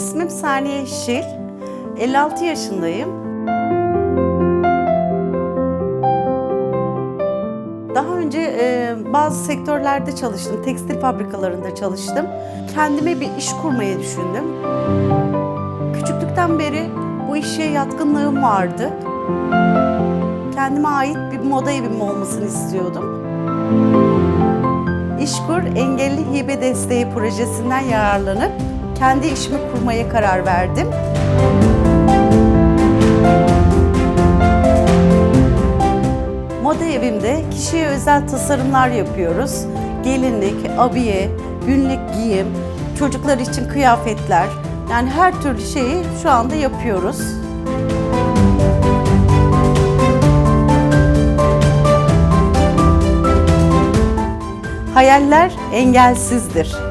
İsmim Saniye Şil. 56 yaşındayım. Daha önce e, bazı sektörlerde çalıştım. Tekstil fabrikalarında çalıştım. Kendime bir iş kurmayı düşündüm. Küçüklükten beri bu işe yatkınlığım vardı. Kendime ait bir moda evim olmasını istiyordum. İşkur Engelli Hibe Desteği projesinden yararlanıp kendi işimi kurmaya karar verdim. Moda evimde kişiye özel tasarımlar yapıyoruz. Gelinlik, abiye, günlük giyim, çocuklar için kıyafetler. Yani her türlü şeyi şu anda yapıyoruz. Hayaller engelsizdir.